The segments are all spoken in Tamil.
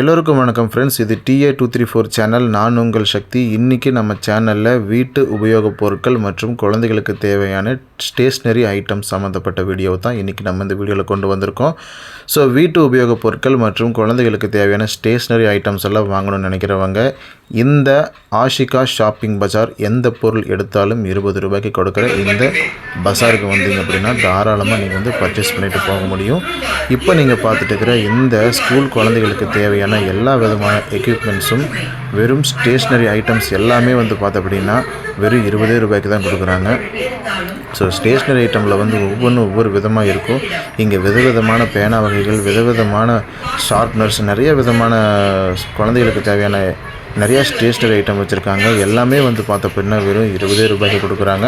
எல்லோருக்கும் வணக்கம் ஃப்ரெண்ட்ஸ் இது TA two three four channel நான் உங்கள் சக்தி. இன்றைக்கி நம்ம சேனலில் வீட்டு உபயோகப் பொருட்கள் மற்றும் குழந்தைகளுக்கு தேவையான ஸ்டேஷ்னரி ஐட்டம்ஸ் சம்மந்தப்பட்ட வீடியோ தான் இன்றைக்கி நம்ம இந்த வீடியோவில் கொண்டு வந்திருக்கோம். ஸோ வீட்டு உபயோகப் பொருட்கள் மற்றும் குழந்தைகளுக்கு தேவையான ஸ்டேஷ்னரி ஐட்டம்ஸ் எல்லாம் வாங்கணும்னு நினைக்கிறவங்க இந்த ஆஷிகா ஷாப்பிங் பஜார் எந்த பொருள் எடுத்தாலும் இருபது ரூபாய்க்கு கொடுக்குற இந்த பஜாருக்கு வந்தீங்க அப்படின்னா தாராளமாக நீங்கள் வந்து பர்ச்சேஸ் பண்ணிட்டு போக முடியும். இப்போ நீங்கள் பார்த்துட்டு இருக்கிற இந்த ஸ்கூல் குழந்தைகளுக்கு தேவையான எல்லா விதமான எக்யூப்மெண்ட்ஸும் வெறும் ஸ்டேஷ்னரி ஐட்டம்ஸ் எல்லாமே வந்து பார்த்த அப்படின்னா வெறும் இருபதே ரூபாய்க்கு தான் கொடுக்குறாங்க. ஸோ ஸ்டேஷ்னரி ஐட்டமில் வந்து ஒவ்வொன்றும் ஒவ்வொரு விதமாக இருக்கும். இங்கே விதவிதமான பேனா வகைகள் விதவிதமான ஷார்ப்னர்ஸ் நிறைய விதமான குழந்தைகளுக்கு தேவையான நிறையா ஸ்டேஷ்னரி ஐட்டம் வச்சுருக்காங்க. எல்லாமே வந்து பார்த்த அப்படின்னா வெறும் இருபதே ரூபாய்க்கு கொடுக்குறாங்க.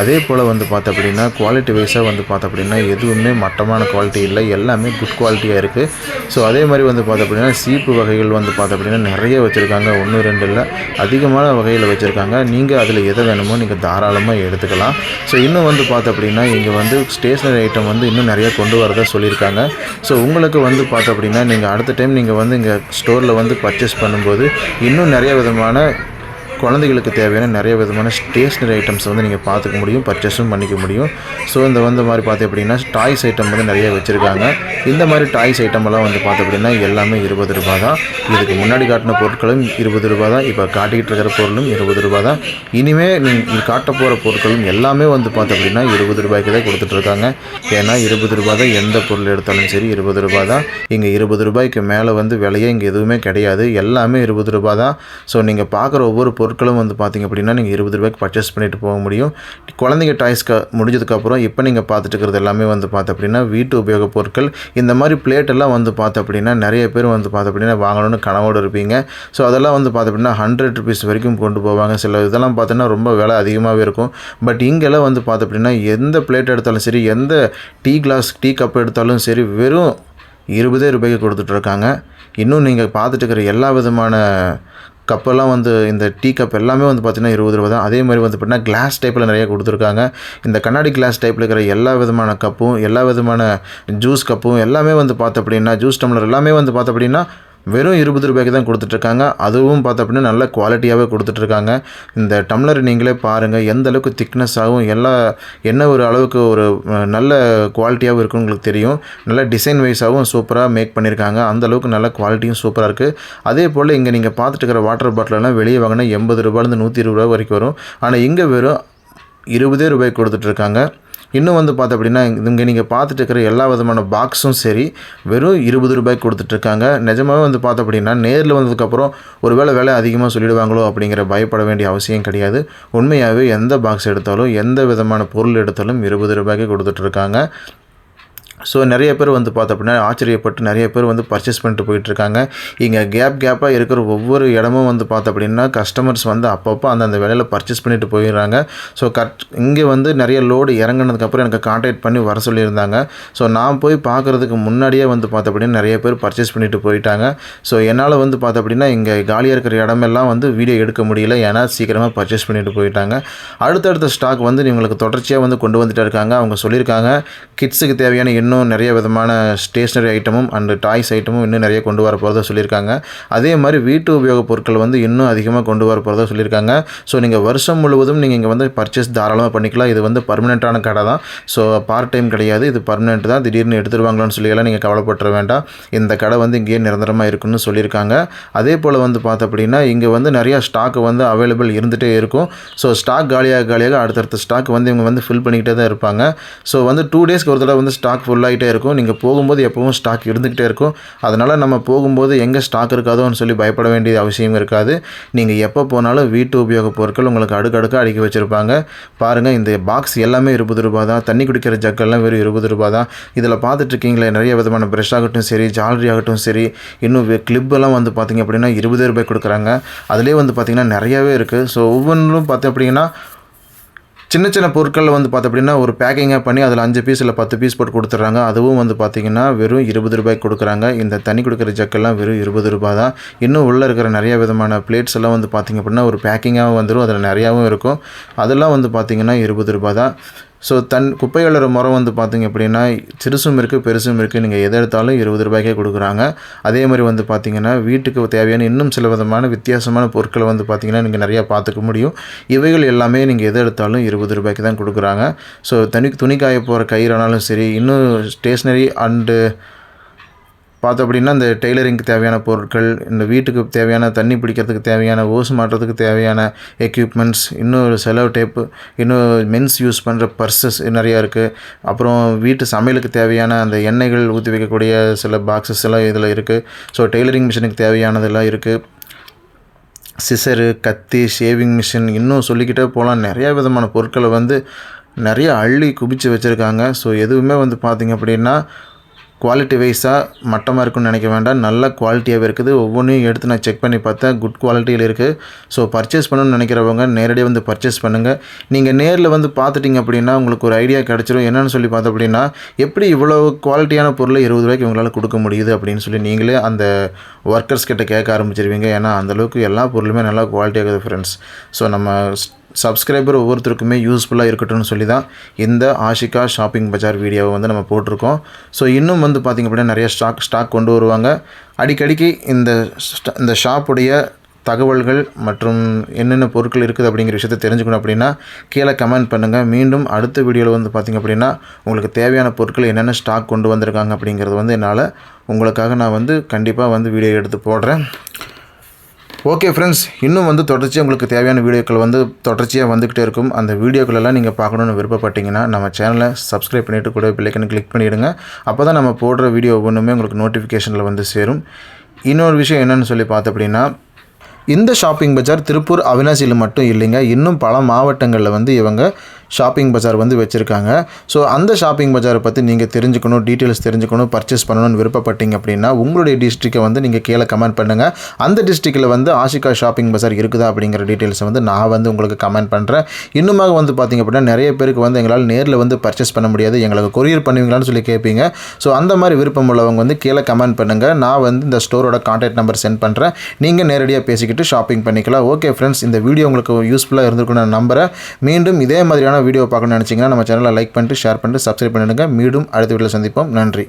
அதே போல் வந்து பார்த்த அப்படின்னா குவாலிட்டி வைஸாக வந்து பார்த்த அப்படின்னா எதுவுமே மட்டமான குவாலிட்டி இல்லை. எல்லாமே குட் குவாலிட்டியாக இருக்குது ஸோ அதே மாதிரி வந்து பார்த்த அப்படின்னா சீப்பு வகைகள் வந்து பார்த்த அப்படின்னா நிறைய வச்சுருக்காங்க. ஒன்று ரெண்டு இல்லை. அதிகமான வகையில் வச்சுருக்காங்க. நீங்கள் அதில் எதை வேணுமோ நீங்கள் தாராளமாக எடுத்துக்கலாம். ஸோ இன்னும் வந்து பார்த்த அப்படின்னா இங்கே வந்து ஸ்டேஷ்னரி ஐட்டம் வந்து இன்னும் நிறைய கொண்டு வரதா சொல்லியிருக்காங்க. ஸோ உங்களுக்கு வந்து பார்த்த அப்படின்னா நீங்கள் அடுத்த டைம் நீங்கள் வந்து இங்கே ஸ்டோரில் வந்து பர்ச்சேஸ் பண்ணும்போது இன்னும் நிறைய விதமான குழந்தைகளுக்கு தேவையான நிறைய விதமான ஸ்டேஷ்னரி ஐட்டம்ஸ் வந்து நீங்கள் பார்த்துக்க முடியும் பர்ச்சேஸும் பண்ணிக்க முடியும். ஸோ இந்த வந்து மாதிரி பார்த்து அப்படின்னா டாய்ஸ் ஐட்டம் வந்து நிறைய வச்சுருக்காங்க. இந்த மாதிரி டாய்ஸ் ஐட்டமெல்லாம் வந்து பார்த்து அப்படின்னா எல்லாமே இருபது ரூபா தான். இதுக்கு முன்னாடி காட்டின பொருட்களும் இருபது ரூபா தான். இப்போ காட்டிக்கிட்டு இருக்கிற பொருளும் இருபது ரூபா தான். இனிமேல் நீங்கள் காட்ட போகிற பொருட்களும் எல்லாமே வந்து பார்த்து அப்படின்னா இருபது ரூபாய்க்கு தான் கொடுத்துட்ருக்காங்க ஏன்னா இருபது ரூபா தான் எந்த பொருள் எடுத்தாலும் சரி இருபது ரூபா தான். இங்கே இருபது ரூபாய்க்கு மேலே வந்து விலையே இங்கே எதுவுமே கிடையாது. எல்லாமே இருபது ரூபா தான். ஸோ நீங்கள் பார்க்குற ஒவ்வொரு பொருள் பொருட்களும் வந்து பார்த்திங்க அப்படின்னா நீங்கள் இருபது ரூபாய்க்கு பர்ச்சேஸ் பண்ணிட்டு போக முடியும். குழந்தைங்க டாய்ஸ்க்கு முடிஞ்சதுக்கப்புறம் இப்போ நீங்கள் பார்த்துட்டு இருக்கிறது எல்லாமே வந்து பார்த்து அப்படின்னா வீட்டு உபயோகப் பொருட்கள். இந்த மாதிரி பிளேட் எல்லாம் வந்து பார்த்து அப்படின்னா நிறைய பேர் வந்து பார்த்து அப்படின்னா வாங்கணும்னு கனவோடு இருப்பீங்க. ஸோ அதெல்லாம் வந்து பார்த்து அப்படின்னா ஹண்ட்ரட் ருபீஸ் வரைக்கும் கொண்டு போவாங்க. சில இதெல்லாம் பார்த்தோன்னா ரொம்ப விலை அதிகமாகவே இருக்கும். பட் இங்கெல்லாம் வந்து பார்த்து அப்படின்னா எந்த பிளேட் எடுத்தாலும் சரி எந்த டீ கிளாஸ் டீ கப் எடுத்தாலும் சரி வெறும் இருபதே ரூபாய்க்கு கொடுத்துட்ருக்காங்க இன்னும் நீங்கள் பார்த்துட்டு இருக்கிற எல்லா விதமான கப்பெல்லாம் வந்து இந்த டீ கப் எல்லாமே வந்து பார்த்திங்கன்னா இருபது ரூபா தான். அதே மாதிரி வந்து பார்த்திங்கன்னா கிளாஸ் டைப்பில் நிறைய கொடுத்துருக்காங்க. இந்த கண்ணாடி கிளாஸ் டைப்பில் இருக்கிற எல்லா விதமான கப்பும் எல்லா விதமான ஜூஸ் கப்பும் எல்லாமே வந்து பார்த்த அப்படின்னா ஜூஸ் டம்ளர் எல்லாமே வந்து பார்த்த அப்படின்னா வெறும் இருபது ரூபாய்க்கு தான் கொடுத்துட்ருக்காங்க. அதுவும் பார்த்த அப்படின்னா நல்ல குவாலிட்டியாகவே கொடுத்துட்ருக்காங்க. இந்த டம்ளர் நீங்களே பாருங்கள் எந்த அளவுக்கு திக்னஸ் ஆகும் எல்லா என்ன ஒரு அளவுக்கு ஒரு நல்ல குவாலிட்டியாகவும் இருக்குன்னு உங்களுக்கு தெரியும். நல்ல டிசைன் வைஸாகவும் சூப்பராக மேக் பண்ணியிருக்காங்க அந்த அளவுக்கு நல்ல குவாலிட்டியும் சூப்பராக இருக்குது அதே போல் இங்கே நீங்கள் பார்த்துட்டு இருக்கிற வாட்டர் பாட்டிலெல்லாம் வெளியே வாங்கினா எண்பது ரூபாயிலேருந்து நூற்றி இருபது ரூபா வரைக்கும் வரும். ஆனால் இங்கே வெறும் இருபதே ரூபாய்க்கு கொடுத்துட்ருக்காங்க. இன்னும் வந்து பார்த்த அப்படின்னா இங்கே நீங்கள் பார்த்துட்டு இருக்கிற எல்லா விதமான பாக்ஸும் சரி வெறும் இருபது ரூபாய்க்கு கொடுத்துட்ருக்காங்க நிஜமாகவே வந்து பார்த்த அப்படின்னா நேரில் வந்ததுக்கப்புறம் ஒருவேளை விலை அதிகமாக சொல்லிடுவாங்களோ அப்படிங்கிற பயப்பட வேண்டிய அவசியம் கிடையாது. உண்மையாகவே எந்த பாக்ஸ் எடுத்தாலும் எந்த விதமான பொருள் எடுத்தாலும் இருபது ரூபாய்க்கு கொடுத்துட்ருக்காங்க ஸோ நிறைய பேர் வந்து பார்த்த அப்படின்னா ஆச்சரியப்பட்டு நிறைய பேர் வந்து பர்ச்சேஸ் பண்ணிட்டு போயிட்டுருக்காங்க இங்கே கேப் கேப்பாக இருக்கிற ஒவ்வொரு இடமும் வந்து பார்த்த அப்படின்னா கஸ்டமர்ஸ் வந்து அப்பப்போ அந்தந்த வேலையில் பர்ச்சேஸ் பண்ணிட்டு போயிடுறாங்க. ஸோ கட் இங்கே வந்து நிறைய லோடு இறங்குனதுக்கப்புறம் எனக்கு காண்டாக்ட் பண்ணி வர சொல்லியிருந்தாங்க. ஸோ நான் போய் பார்க்குறதுக்கு முன்னாடியே வந்து பார்த்த அப்படின்னா நிறைய பேர் பர்ச்சேஸ் பண்ணிட்டு போயிட்டாங்க. ஸோ என்னால் வந்து பார்த்த அப்படின்னா இங்கே காலியாக இருக்கிற இடமெல்லாம் வந்து வீடியோ எடுக்க முடியல. ஏன்னா சீக்கிரமாக பர்ச்சேஸ் பண்ணிட்டு போயிட்டாங்க. அடுத்தடுத்த ஸ்டாக் வந்து இவங்களுக்கு தொடர்ச்சியாக வந்து கொண்டு வந்துட்டு இருக்காங்க. அவங்க சொல்லியிருக்காங்க கிட்ஸுக்கு தேவையான இன்னும் நிறைய விதமான ஸ்டேஷ்னரி ஐட்டமும் அண்டு டாய்ஸ் ஐட்டமும் இன்னும் நிறைய கொண்டு வர போகிறதா சொல்லியிருக்காங்க. அதே மாதிரி வீட்டு உபயோகப் பொருட்கள் வந்து இன்னும் அதிகமாக கொண்டு வர போகிறதா சொல்லியிருக்காங்க. ஸோ நீங்கள் வருஷம் முழுவதும் நீங்கள் இங்கே வந்து பர்ச்சேஸ் தாராளமாக பண்ணிக்கலாம். இது வந்து பர்மனெண்ட்டான கடை தான். ஸோ பார்ட் டைம் கிடையாது. இது பர்மனெண்ட் தான். திடீர்னு எடுத்துருவாங்களான்னு சொல்லியெல்லாம் நீங்கள் கவலைப்பட்டுற வேண்டாம். இந்த கடை வந்து இங்கேயே நிரந்தரமாக இருக்குன்னு சொல்லியிருக்காங்க. அதே போல் வந்து பார்த்த அப்படின்னா இங்கே வந்து நிறையா ஸ்டாக் வந்து அவைலபிள் இருந்துகிட்டே இருக்கும். ஸோ ஸ்டாக் காலியாக காலியாக அடுத்தடுத்த ஸ்டாக் வந்து இவங்க வந்து ஃபில் பண்ணிக்கிட்டே தான் இருப்பாங்க. ஸோ வந்து டூ டேஸ்க்கு ஒரு தடவை வந்து ஸ்டாக் ஃபுல்லாகிட்டே இருக்கும். நீங்கள் போகும்போது எப்பவும் ஸ்டாக் இருந்துக்கிட்டே இருக்கும். அதனால் நம்ம போகும்போது எங்கே ஸ்டாக் இருக்காதோன்னு சொல்லி பயப்பட வேண்டிய அவசியம் இருக்காது. நீங்கள் எப்போ போனாலும் வீட்டு உபயோகப் பொருட்கள் உங்களுக்கு அடுக்கடுக்காக அடுக்கி வச்சுருப்பாங்க. பாருங்கள் இந்த பாக்ஸ் எல்லாமே இருபது ரூபா தான். தண்ணி குடிக்கிற ஜக்கெல்லாம் வெறும் இருபது ரூபா தான். இதில் பார்த்துட்ருக்கீங்களே நிறைய விதமான ப்ரெஷ் ஆகட்டும் சரி ஜாலரி ஆகட்டும் சரி இன்னும் கிளிப்பெல்லாம் வந்து பார்த்திங்க அப்படின்னா இருபது ரூபாய் கொடுக்குறாங்க. அதிலே வந்து பார்த்திங்கன்னா நிறையாவே இருக்குது ஸோ ஒவ்வொன்றும் பார்த்து அப்படின்னா சின்ன சின்ன பொருட்களில் வந்து பார்த்து அப்படின்னா ஒரு பேக்கிங்காக பண்ணி அதில் அஞ்சு பீஸ் இல்லை பத்து பீஸ் போட்டு கொடுத்துட்றாங்க. அதுவும் வந்து பார்த்திங்கன்னா வெறும் இருபது ரூபாய்க்கு கொடுக்குறாங்க. இந்த தண்ணி கொடுக்குற ஜக்கெல்லாம் வெறும் இருபது ரூபாய் தான் இன்னும் உள்ளே இருக்கிற நிறைய விதமான பிளேட்ஸ் எல்லாம் வந்து பார்த்திங்க அப்படின்னா ஒரு பேக்கிங்காகவும் வந்துடும் அதில் நிறையாவும் இருக்கும். அதெல்லாம் வந்து பார்த்திங்கன்னா இருபது ரூபாய் தான் ஸோ தன் குப்பை அள்ளுற முறை வந்து பார்த்திங்க அப்படின்னா சிறுசும் இருக்குது பெருசும் இருக்குது நீங்கள் எதை எடுத்தாலும் இருபது ரூபாய்க்கே கொடுக்குறாங்க. அதே மாதிரி வந்து பார்த்திங்கன்னா வீட்டுக்கு தேவையான இன்னும் சில விதமான வித்தியாசமான பொருட்களை வந்து பார்த்திங்கன்னா நீங்கள் நிறையா பார்த்துக்க முடியும். இவைகள் எல்லாமே நீங்கள் எதை எடுத்தாலும் இருபது ரூபாய்க்கு தான் கொடுக்குறாங்க. ஸோ தனி துணி காய போகிற கயிறானாலும் சரி இன்னும் ஸ்டேஷ்னரி அண்டு பார்த்தோம் அப்படின்னா இந்த டெய்லரிங்க்கு தேவையான பொருட்கள் இந்த வீட்டுக்கு தேவையான தண்ணி பிடிக்கிறதுக்கு தேவையான ஓஸ் மாட்டுறதுக்கு தேவையான எக்யூப்மெண்ட்ஸ் இன்னும் செலவு டேப்பு இன்னும் மென்ஸ் யூஸ் பண்ணுற பர்சஸ் நிறையா இருக்குது அப்புறம் வீட்டு சமையலுக்கு தேவையான அந்த எண்ணெய்கள் ஊற்றி வைக்கக்கூடிய சில பாக்ஸஸ் எல்லாம் இதில் இருக்குது ஸோ டெய்லரிங் மிஷினுக்கு தேவையானதெல்லாம் இருக்குது சிசரு கத்தி ஷேவிங் மிஷின் இன்னும் சொல்லிக்கிட்டே போகலாம் நிறையா விதமான பொருட்களை வந்து நிறைய அள்ளி குவிச்சு வச்சுருக்காங்க. ஸோ எதுவுமே வந்து பார்த்திங்க அப்படின்னா குவாலிட்டி வைஸாக மட்டமாக இருக்குன்னு நினைக்க வேண்டாம். நல்ல குவாலிட்டியாகவே இருக்குது. ஒவ்வொன்றையும் எடுத்து நான் செக் பண்ணி பார்த்தேன். குட் குவாலிட்டியில் இருக்குது ஸோ பர்ச்சேஸ் பண்ணணும்னு நினைக்கிறவங்க நேரடியாக வந்து பர்ச்சேஸ் பண்ணுங்கள் நீங்கள் நேரில் வந்து பார்த்துட்டிங்க அப்படின்னா உங்களுக்கு ஒரு ஐடியா கிடச்சிரும். என்னென்னு சொல்லி பார்த்தோம் அப்படின்னா எப்படி இவ்வளோ குவாலிட்டியான பொருளை இருபது ரூபாய்க்கு உங்களால் கொடுக்க முடியுது அப்படின்னு சொல்லி நீங்களே அந்த ஒர்க்கர்ஸ் கிட்ட கேட்க ஆரம்பிச்சிருவீங்க. ஏன்னா அந்தளவுக்கு எல்லா பொருளுமே நல்லா குவாலிட்டியாக இருக்குது ஃப்ரெண்ட்ஸ் ஸோ நம்ம சப்ஸ்கிரைபர் ஒவ்வொருத்தருக்குமே யூஸ்ஃபுல்லாக இருக்கட்டும்னு சொல்லி தான் இந்த ஆஷிகா ஷாப்பிங் பஜார் வீடியோவை வந்து நம்ம போட்டிருக்கோம். ஸோ இன்னும் வந்து பார்த்திங்க அப்படின்னா நிறைய ஸ்டாக் ஸ்டாக் கொண்டு வருவாங்க. அடிக்கடிக்கு இந்த இந்த ஷாப்புடைய தகவல்கள் மற்றும் என்னென்ன பொருட்கள் இருக்குது அப்படிங்கிற விஷயத்தை தெரிஞ்சுக்கணும் அப்படின்னா கீழே கமெண்ட் பண்ணுங்கள் மீண்டும் அடுத்த வீடியோவில் வந்து பார்த்திங்க அப்படின்னா உங்களுக்கு தேவையான பொருட்கள் என்னென்ன ஸ்டாக் கொண்டு வந்திருக்காங்க அப்படிங்கிறது வந்து என்னால் உங்களுக்காக நான் வந்து கண்டிப்பாக வந்து வீடியோ எடுத்து போடுறேன். ஓகே ஃப்ரெண்ட்ஸ் இன்னும் வந்து தொடர்ச்சியாக உங்களுக்கு தேவையான வீடியோக்கள் வந்து தொடர்ச்சியாக வந்துக்கிட்டே இருக்கும். அந்த வீடியோக்களெல்லாம் நீங்கள் பார்க்கணுன்னு விருப்பப்பட்டீங்கன்னா நம்ம சேனலை சப்ஸ்கிரைப் பண்ணிவிட்டு கூட பிள்ளைக்குன்னு கிளிக் பண்ணிவிடுங்க அப்போ தான் நம்ம போடுற வீடியோ ஒன்றுமே உங்களுக்கு நோட்டிஃபிகேஷனில் வந்து சேரும். இன்னொரு விஷயம் என்னென்னு சொல்லி பார்த்தோம் அப்படின்னா இந்த ஷாப்பிங் பஜார் திருப்பூர் அவினாசியில் மட்டும் இல்லைங்க. இன்னும் பல மாவட்டங்களில் வந்து இவங்க ஷாப்பிங் பஜார் வந்து வச்சுருக்காங்க. ஸோ அந்த ஷாப்பிங் பஜாரை பற்றி நீங்கள் தெரிஞ்சுக்கணும் டீட்டெயில்ஸ் தெரிஞ்சுக்கணும் பர்ச்சேஸ் பண்ணணும்னு விருப்பப்பட்டீங்க அப்படின்னா உங்களுடைய டிஸ்ட்ரிக்டை வந்து நீங்கள் கீழே கமெண்ட் பண்ணுங்கள் அந்த டிஸ்ட்ரிக்டில் வந்து ஆஷிகா ஷாப்பிங் பஜார் இருக்குதா அப்படிங்கிற டீட்டெயில்ஸை வந்து நான் வந்து உங்களுக்கு கமெண்ட் பண்ணுறேன் இன்னுமாக வந்து பார்த்திங்க அப்படின்னா நிறைய பேருக்கு வந்து எங்களால் நேரில் வந்து பர்ச்சேஸ் பண்ண முடியாது. எங்களுக்கு கொரியர் பண்ணுவீங்களான்னு சொல்லி கேட்பீங்க ஸோ அந்த மாதிரி விருப்பம் உள்ளவங்க வந்து கீழே கமெண்ட் பண்ணுங்கள் நான் வந்து இந்த ஸ்டோரோட கான்டாக்ட் நம்பர் சென்ட் பண்ணுறேன் நீங்கள் நேரடியாக பேசிக்கிட்டு ஷாப்பிங் பண்ணிக்கலாம். ஓகே ஃப்ரெண்ட்ஸ் இந்த வீடியோ உங்களுக்கு யூஸ்ஃபுல்லாக இருந்திருக்குன்னு நான் நம்புறேன். மீண்டும் இதே மாதிரியான வீடியோ பார்க்கணும்னு நினச்சிங்கன்னா நம்ம சேனலை லைக் பண்ணிட்டு ஷேர் பண்ணிட்டு சப்ஸ்கிரைப் பண்ணிடுங்க. மீண்டும் அடுத்த வீடியோவில் சந்திப்போம். நன்றி.